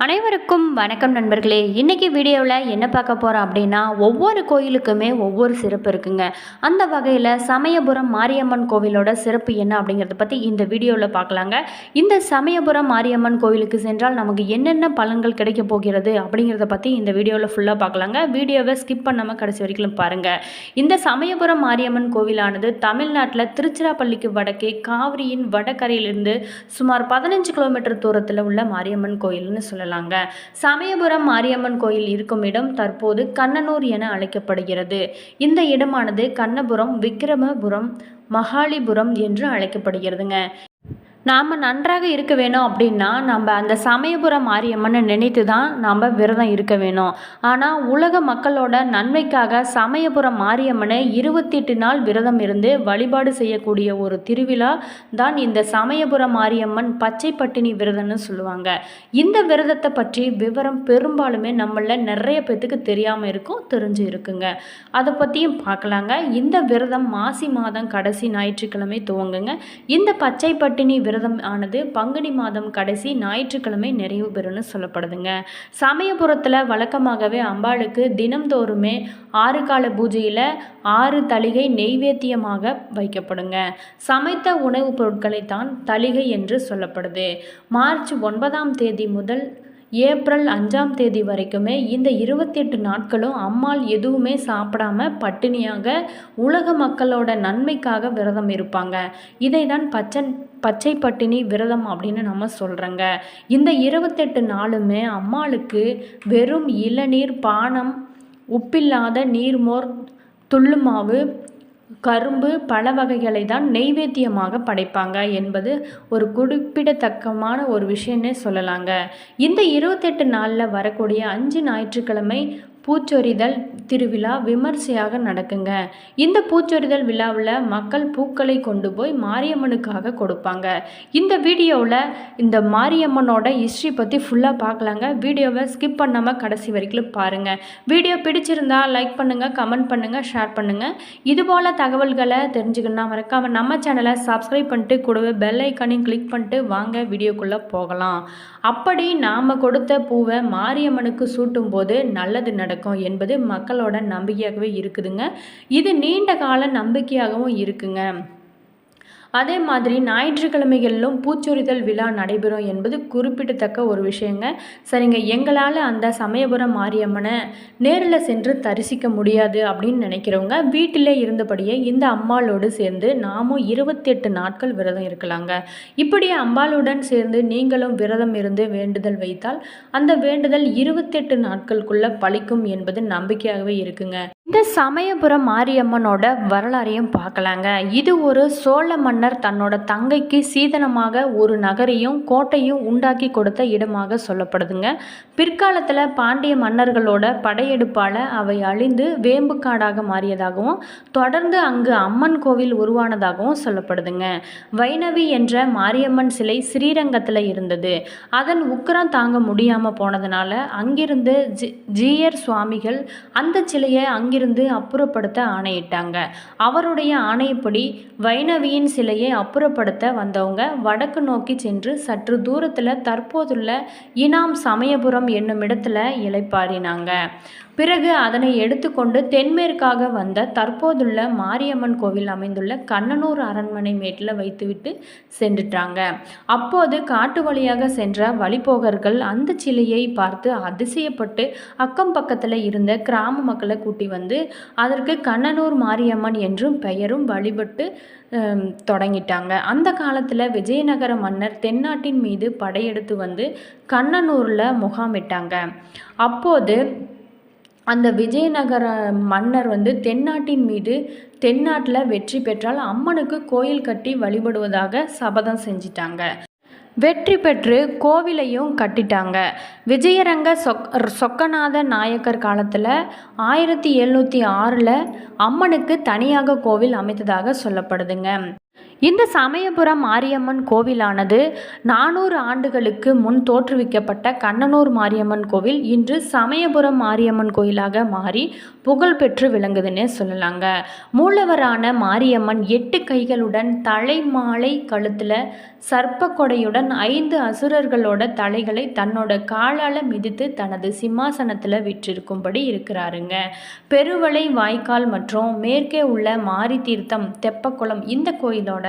அனைவருக்கும் வணக்கம் நண்பர்களே. இன்றைக்கி வீடியோவில் என்ன பார்க்க போகிறோம் அப்படின்னா ஒவ்வொரு கோயிலுக்குமே ஒவ்வொரு சிறப்பு இருக்குங்க. அந்த வகையில் சமயபுரம் மாரியம்மன் கோவிலோட சிறப்பு என்ன அப்படிங்கிறத பற்றி இந்த வீடியோவில் பார்க்கலாங்க. இந்த சமயபுரம் மாரியம்மன் கோவிலுக்கு சென்றால் நமக்கு என்னென்ன பலன்கள் கிடைக்க போகிறது அப்படிங்கிறத பற்றி இந்த வீடியோவில் ஃபுல்லாக பார்க்கலாங்க. வீடியோவை ஸ்கிப் பண்ணாமல் கடைசி வரைக்கும் பாருங்கள் இந்த சமயபுரம் மாரியம்மன் கோவிலானது தமிழ்நாட்டில் திருச்சிராப்பள்ளிக்கு வடக்கே காவிரியின் வடகரையிலிருந்து சுமார் பதினஞ்சு கிலோமீட்டர் தூரத்தில் உள்ள மாரியம்மன் கோயில்னு சொல்லலாங்க. சமயபுரம் மாரியம்மன் கோயில் இருக்கும் இடம் தற்போது கண்ணனூர் என அழைக்கப்படுகிறது. இந்த இடமானது கண்ணபுரம் விக்கிரமபுரம் மகாலிபுரம் என்று அழைக்கப்படுகிறதுங்க. நாம் நன்றாக இருக்க வேணும் அப்படின்னா நம்ம அந்த சமயபுரம் மாரியம்மனை நினைத்து தான் நாம் விரதம் இருக்க வேணும். ஆனால் உலக மக்களோட நன்மைக்காக சமயபுரம் மாரியம்மனை இருபத்தெட்டு நாள் விரதம் இருந்து வழிபாடு செய்யக்கூடிய ஒரு திருவிழா தான் இந்த சமயபுரம் மாரியம்மன் பச்சை பட்டினி விரதம்னு சொல்லுவாங்க. இந்த விரதத்தை பற்றி விவரம் பெரும்பாலுமே நம்மள நிறைய பேத்துக்கு தெரியாமல் இருக்கும் தெரிஞ்சு இருக்குங்க. அதை பற்றியும் பார்க்கலாங்க இந்த விரதம் மாசி மாதம் கடைசி ஞாயிற்றுக்கிழமை துவங்குங்க. இந்த பச்சை பட்டினி விரதம் ஆனது பங்குனி மாதம் கடைசி ஞாயிற்றுக்கிழமை நிறைவு பெறும்னு சொல்லப்படுதுங்க. சமயபுரத்தில் வழக்கமாகவே அம்பாளுக்கு தினம்தோறுமே ஆறு கால பூஜையில் ஆறு தளிகை நெய்வேத்தியமாக வைக்கப்படுங்க. சமைத்த உணவுப் பொருட்களை தான் தளிகை என்று சொல்லப்படுது. மார்ச் ஒன்பதாம் தேதி முதல் ஏப்ரல் அஞ்சாம் தேதி வரைக்குமே இந்த இருபத்தெட்டு நாட்களும் அம்மாள் எதுவுமே சாப்பிடாம பட்டினியாக உலக மக்களோட நன்மைக்காக விரதம் இருப்பாங்க. இதை தான் பச்சன் பச்சை பட்டினி விரதம் அப்படின்னு நம்ம சொல்கிறோங்க இந்த இருபத்தெட்டு நாளுமே அம்மாளுக்கு வெறும் இளநீர் பானம் உப்பில்லாத நீர்மோர் துள்ளுமாவு கரும்பு பல வகைகளை தான் நெய்வேத்தியமாக படைப்பாங்க என்பது ஒரு குறிப்பிடத்தக்கமான ஒரு விஷயம்னே சொல்லலாங்க. இந்த இருபத்தெட்டு நாளில் வரக்கூடிய அஞ்சு ஞாயிற்றுக்கிழமை பூச்சொரிதல் திருவிழா விமர்சையாக நடக்குங்க. இந்த பூச்சொரிதல் விழாவில் மக்கள் பூக்களை கொண்டு போய் மாரியம்மனுக்காக கொடுப்பாங்க. இந்த வீடியோவில் இந்த மாரியம்மனோட ஹிஸ்ட்ரி பற்றி ஃபுல்லாக பார்க்கலாங்க. வீடியோவை ஸ்கிப் பண்ணாமல் கடைசி வரைக்கும் பாருங்கள் வீடியோ பிடிச்சிருந்தா லைக் பண்ணுங்கள் கமெண்ட் பண்ணுங்கள் ஷேர் பண்ணுங்கள் இதுபோல் தகவல்களை தெரிஞ்சுக்கணும்னா மறக்காமல் நம்ம சேனலை சப்ஸ்கிரைப் பண்ணிட்டு கூடவே பெல் ஐக்கானையும் கிளிக் பண்ணிட்டு வாங்க வீடியோக்குள்ளே போகலாம். அப்படி நாம் கொடுத்த பூவை மாரியம்மனுக்கு சூட்டும் போது நல்லது நடக்கும் என்பது மக்களோட நம்பிக்கையாகவே இருக்குதுங்க. இது நீண்ட கால நம்பிக்கையாகவும் இருக்குங்க. அதே மாதிரி ஞாயிற்றுக்கிழமைகளிலும் பூச்சொரிதல் விழா நடைபெறும் என்பது குறிப்பிடத்தக்க ஒரு விஷயங்க. சரிங்க எங்களால் அந்த சமயபுரம் மாரியம்மனை நேரில் சென்று தரிசிக்க முடியாது அப்படின்னு நினைக்கிறவங்க வீட்டிலே இருந்தபடியே இந்த அம்பாளோடு சேர்ந்து நாமும் இருபத்தெட்டு நாட்கள் விரதம் இருக்கலாங்க. இப்படி அம்பாளுடன் சேர்ந்து நீங்களும் விரதம் இருந்து வேண்டுதல் வைத்தால் அந்த வேண்டுதல் இருபத்தெட்டு நாட்களுக்குள்ள பழிக்கும் என்பது நம்பிக்கையாகவே இருக்குங்க. இந்த சமயபுரம் மாரியம்மனோட வரலாறையும் பார்க்கலாங்க. இது ஒரு சோழ மன்னர் தன்னோட தங்கைக்கு சீதனமாக ஒரு நகரையும் கோட்டையும் உண்டாக்கி கொடுத்த இடமாக சொல்லப்படுதுங்க. பிற்காலத்தில் பாண்டிய மன்னர்களோட படையெடுப்பால் அவை அழிந்து வேம்புக்காடாக மாறியதாகவும் தொடர்ந்து அங்கு அம்மன் கோவில் உருவானதாகவும் சொல்லப்படுதுங்க. வைணவி என்ற மாரியம்மன் சிலை ஸ்ரீரங்கத்தில் இருந்தது. அதன் உக்கிரம் தாங்க முடியாமல் போனதுனால அங்கிருந்து ஜி ஜீயர் சுவாமிகள் அந்த சிலையை அங்கிருந்து அப்புறப்படுத்த ஆணையிட்டாங்க. அவருடைய ஆணையப்படி வைணவியின் சிலையை அப்புறப்படுத்த வந்தவங்க வடக்கு நோக்கி சென்று சற்று தூரத்தில் தற்போதுள்ள இனாம் சமயபுரம் என்னும் இடத்துல இலைப்பாறினாங்க. பிறகு அதனை எடுத்துக்கொண்டு தென்மேற்காக வந்த தற்போதுள்ள மாரியம்மன் கோவில் அமைந்துள்ள கண்ணனூர் அரண்மனை மேட்டில் வைத்துவிட்டு சென்றுட்டாங்க. அப்போது காட்டு வழியாக சென்ற வழிபோகர்கள் அந்த சிலையை பார்த்து அதிசயப்பட்டு அக்கம் பக்கத்தில் இருந்த கிராம மக்களை கூட்டி வந்து அதற்கு கண்ணனூர் மாரியம்மன் என்றும் பெயரும் வழிபட்டு தொடங்கிட்டாங்க. அந்த காலத்தில் விஜயநகர மன்னர் தென்னாட்டின் மீது படையெடுத்து வந்து கண்ணனூரில் முகாமிட்டாங்க. அப்போது அந்த விஜயநகர மன்னர் வந்து தென்னாட்டின் மீது தென்னாட்டில் வெற்றி பெற்றால் அம்மனுக்கு கோயில் கட்டி வழிபடுவதாக சபதம் செஞ்சிட்டாங்க. வெற்றி பெற்று கோவிலையும் கட்டிட்டாங்க. விஜயரங்க சொக் சொக்கநாத நாயக்கர் காலத்தில் ஆயிரத்தி எழுநூற்றி ஆறில் அம்மனுக்கு தனியாக கோவில் அமைத்ததாக சொல்லப்படுதுங்க. இந்த சமயபுரம் மாரியம்மன் கோவிலானது நானூறு ஆண்டுகளுக்கு முன் தோற்றுவிக்கப்பட்ட கண்ணனூர் மாரியம்மன் கோவில் இன்று சமயபுரம் மாரியம்மன் கோயிலாக மாறி புகழ்பெற்று விளங்குதுன்னே சொல்லலாங்க. மூலவரான மாரியம்மன் எட்டு கைகளுடன் தலைமாலை கழுத்தில் சர்ப்பக்கொடையுடன் ஐந்து அசுரர்களோட தலைகளை தன்னோட காலால் மிதித்து தனது சிம்மாசனத்தில் விற்றிருக்கும்படி இருக்கிறாருங்க. பெருவளை வாய்க்கால் மற்றும் மேற்கே உள்ள மாரி தீர்த்தம் தெப்பக்குளம் இந்த கோயிலோட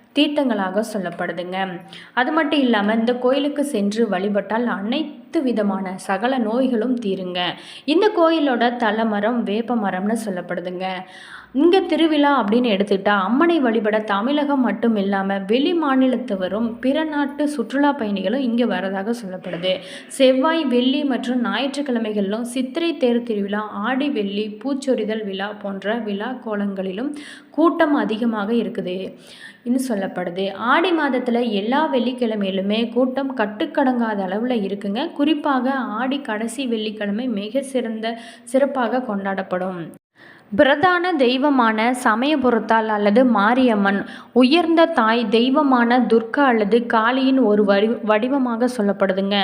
தீர்த்தங்களாக சொல்லப்படுதுங்க. அது மட்டும் இல்லாமல் இந்த கோயிலுக்கு சென்று வழிபட்டால் அனைத்து விதமான சகல நோய்களும் தீருங்க. இந்த கோயிலோட தலைமரம் வேப்ப மரம்னு சொல்லப்படுதுங்க. இங்கே திருவிழா அப்படின்னு எடுத்துக்கிட்டால் அம்மனை வழிபட தமிழகம் மட்டும் இல்லாமல் வெளி மாநிலத்தவரும் பிற நாட்டு சுற்றுலா பயணிகளும் இங்கே வரதாக சொல்லப்படுது. செவ்வாய் வெள்ளி மற்றும் ஞாயிற்றுக்கிழமைகளிலும் சித்திரை தேர் திருவிழா ஆடி வெள்ளி பூச்சொரிதல் விழா போன்ற விழா கோலங்களிலும் கூட்டம் அதிகமாக இருக்குது. இன்னும் சொல்லப்படுது. ஆடி மாதத்தில் எல்லா வெள்ளிக்கிழமையிலுமே கூட்டம் கட்டுக்கடங்காத அளவில் இருக்குங்க. குறிப்பாக ஆடி கடைசி வெள்ளிக்கிழமை மிக சிறந்த சிறப்பாக கொண்டாடப்படும். பிரதான தெய்வமான சமயபுரத்தால் அல்லது மாரியம்மன் உயர்ந்த தாய் தெய்வமான துர்கா அல்லது காளியின் ஒரு வடி வடிவமாக சொல்லப்படுதுங்க.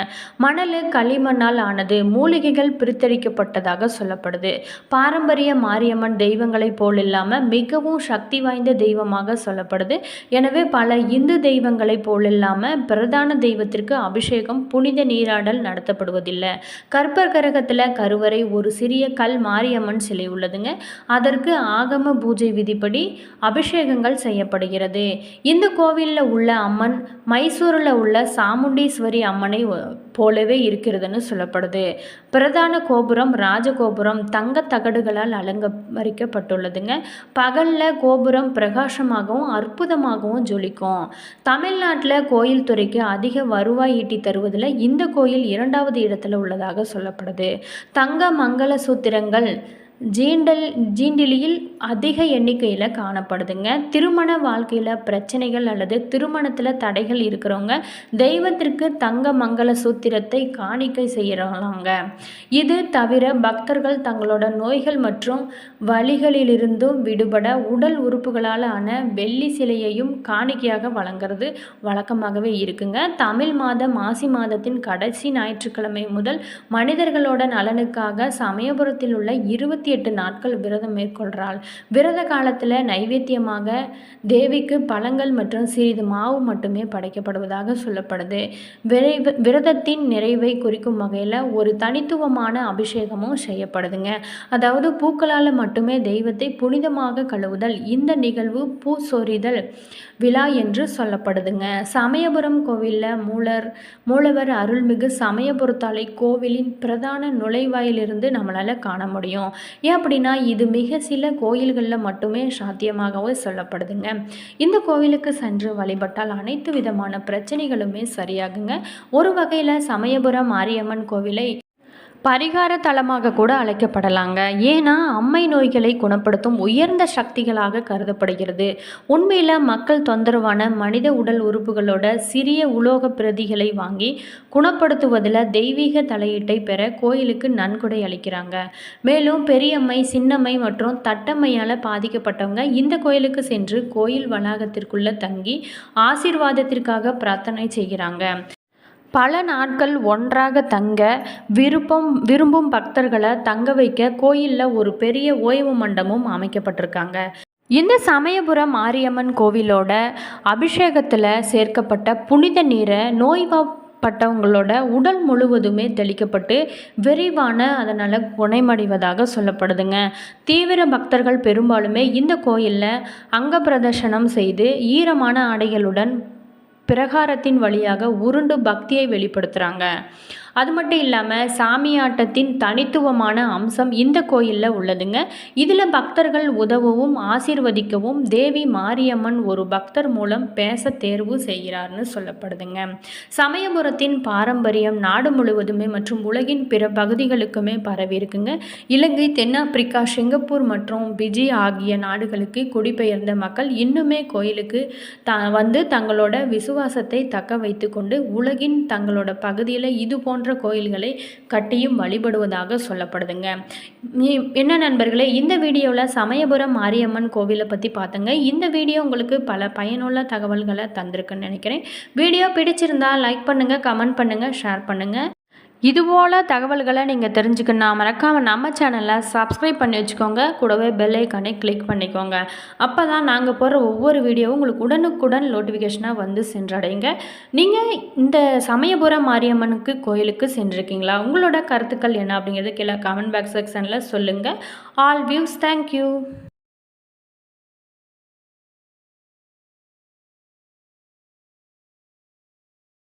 மணல் களிமண்ணால் ஆனது மூலிகைகள் பிரித்தளிக்கப்பட்டதாக சொல்லப்படுது. பாரம்பரிய மாரியம்மன் தெய்வங்களைப் போல் இல்லாமல் மிகவும் சக்தி வாய்ந்த தெய்வமாக சொல்லப்படுது. எனவே பல இந்து தெய்வங்களைப் போல் இல்லாமல் பிரதான தெய்வத்திற்கு அபிஷேகம் புனித நீராடல் நடத்தப்படுவதில்லை. கற்பர் கரகத்தில் கருவறை ஒரு சிறிய கல் மாரியம்மன் சிலை உள்ளதுங்க. அதற்கு ஆகம பூஜை விதிப்படி அபிஷேகங்கள் செய்யப்படுகிறது. இந்த கோவிலில் உள்ள அம்மன் மைசூரில் உள்ள சாமுண்டீஸ்வரி அம்மனை போலவே இருக்கிறதுன்னு சொல்லப்படுது. பிரதான கோபுரம் ராஜகோபுரம் தங்க தகடுகளால் அலங்கரிக்கப்பட்டுள்ளதுங்க. பகலில் கோபுரம் பிரகாசமாகவும் அற்புதமாகவும் ஜொலிக்கும். தமிழ்நாட்டில் கோயில் துறைக்கு அதிக வருவாய் ஈட்டி தருவதில் இந்த கோயில் இரண்டாவது இடத்துல உள்ளதாக சொல்லப்படுது. தங்க மங்கள சூத்திரங்கள் ஜீண்டல் ஜீண்டிலியில் அதிக எண்ணிக்கையில் காணப்படுதுங்க. திருமண வாழ்க்கையில் பிரச்சனைகள் அல்லது திருமணத்தில் தடைகள் இருக்கிறவங்க தெய்வத்திற்கு தங்க மங்கள சூத்திரத்தை காணிக்கை செய்கிறாங்க இது தவிர பக்தர்கள் தங்களோட நோய்கள் மற்றும் வழிகளிலிருந்தும் விடுபட உடல் உறுப்புகளால் ஆன வெள்ளி சிலையையும் காணிக்கையாக வழங்குறது வழக்கமாகவே இருக்குங்க. தமிழ் மாத மாசி மாதத்தின் கடைசி ஞாயிற்றுக்கிழமை முதல் மனிதர்களோட நலனுக்காக சமயபுரத்தில் உள்ள இருபத்தி இருபத்தி எட்டு நாட்கள் விரதம் மேற்கொள்கிறாள் விரத காலத்தில் நைவேத்தியமாக தேவிக்கு பழங்கள் மற்றும் சிறிது மாவு மட்டுமே படைக்கப்படுவதாக சொல்லப்படுது. விரைவு விரதத்தின் நிறைவை குறிக்கும் வகையில் ஒரு தனித்துவமான அபிஷேகமும் செய்யப்படுதுங்க. அதாவது பூக்களால் மட்டுமே தெய்வத்தை புனிதமாக கழுவுதல் இந்த நிகழ்வு பூ சொறிதல் விழா என்று சொல்லப்படுதுங்க. சமயபுரம் கோவிலில் மூலர் மூலவர் அருள்மிகு சமயபுரத்தாலை கோவிலின் பிரதான நுழைவாயிலிருந்து நம்மளால் காண முடியும். ஏன் அப்படின்னா இது மிக சில கோயில்களில் மட்டுமே சாத்தியமாகவும் சொல்லப்படுதுங்க. இந்த கோவிலுக்கு சென்று வழிபட்டால் அனைத்து விதமான பிரச்சனைகளுமே சரியாகுங்க. ஒரு வகையில் சமயபுரம் மாரியம்மன் கோவிலை பரிகார தலமாக கூட அழைக்கப்படலாங்க. ஏன்னா அம்மை நோய்களை குணப்படுத்தும் உயர்ந்த சக்திகளாக கருதப்படுகிறது. உண்மையில் மக்கள் தொந்தரவான மனித உடல் உறுப்புகளோட சிறிய உலோக பிரதிகளை வாங்கி குணப்படுத்துவதில் தெய்வீக தலையீட்டை பெற கோயிலுக்கு நன்கொடை அளிக்கிறாங்க. மேலும் பெரியம்மை சின்னம்மை மற்றும் தட்டம்மையால் பாதிக்கப்பட்டவங்க இந்த கோயிலுக்கு சென்று கோயில் வளாகத்திற்குள்ள தங்கி ஆசீர்வாதத்திற்காக பிரார்த்தனை செய்கிறாங்க. பல நாட்கள் ஒன்றாக தங்க விருப்பம் விரும்பும் பக்தர்களை தங்க வைக்க கோயிலில் ஒரு பெரிய ஓய்வு மண்டபமும் அமைக்கப்பட்டிருக்காங்க. இந்த சமயபுரம் மாரியம்மன் கோவிலோட அபிஷேகத்தில் சேர்க்கப்பட்ட புனித நீரை நோய்வா பட்டவங்களோட உடல் முழுவதுமே தெளிக்கப்பட்டு விரைவான அதனால் குணமடைவதாக சொல்லப்படுதுங்க. தீவிர பக்தர்கள் பெரும்பாலுமே இந்த கோயிலில் அங்க பிரதர்ஷனம் செய்து ஈரமான ஆடைகளுடன் பிரகாரத்தின் வழியாக உருண்டு பக்தியை வெளிப்படுத்துகிறாங்க அது மட்டும் இல்லாமல் சாமியாட்டத்தின் தனித்துவமான அம்சம் இந்த கோயிலில் உள்ளதுங்க. இதில் பக்தர்கள் உதவவும் ஆசீர்வதிக்கவும் தேவி மாரியம்மன் ஒரு பக்தர் மூலம் பேச தேர்வு செய்கிறார்னு சொல்லப்படுதுங்க. சமயபுரத்தின் பாரம்பரியம் நாடு முழுவதுமே மற்றும் உலகின் பிற பகுதிகளுக்குமே பரவி இருக்குங்க இலங்கை தென்னாப்பிரிக்கா சிங்கப்பூர் மற்றும் பிஜி ஆகிய நாடுகளுக்கு குடிபெயர்ந்த மக்கள் இன்னுமே கோயிலுக்கு த வந்து தங்களோட விசுவாசத்தை தக்க வைத்து கொண்டு உலகின் தங்களோட பகுதியில் இது போன்ற போன்ற கோயில்களை கட்டியும் வழிபடுவதாக சொல்லப்படுதுங்க. என்ன நண்பர்களே இந்த வீடியோவில் சமயபுரம் மாரியம்மன் கோவிலை பற்றி பார்த்தங்க இந்த வீடியோ உங்களுக்கு பல பயனுள்ள தகவல்களை தந்திருக்குன்னு நினைக்கிறேன். வீடியோ பிடிச்சிருந்தா லைக் பண்ணுங்கள் கமெண்ட் பண்ணுங்கள் ஷேர் பண்ணுங்கள் இதுபோல் தகவல்களை நீங்கள் தெரிஞ்சுக்கணும் மறக்காமல் நம்ம சேனலை சப்ஸ்கிரைப் பண்ணி வச்சுக்கோங்க. கூடவே பெல் ஐக்கானை கிளிக் பண்ணிக்கோங்க. அப்போ தான் நாங்கள் போடுற ஒவ்வொரு வீடியோவும் உங்களுக்கு உடனுக்குடன் நோட்டிஃபிகேஷனாக வந்து சென்றடைங்க நீங்கள் இந்த சமயபுரம் மாரியம்மனுக்கு கோயிலுக்கு சென்றிருக்கீங்களா? உங்களோட கருத்துக்கள் என்ன அப்படிங்கிறது கீழே கமெண்ட் பாக்ஸ் செக்ஷனில் சொல்லுங்கள் ஆல் வியூஸ் தேங்க்யூ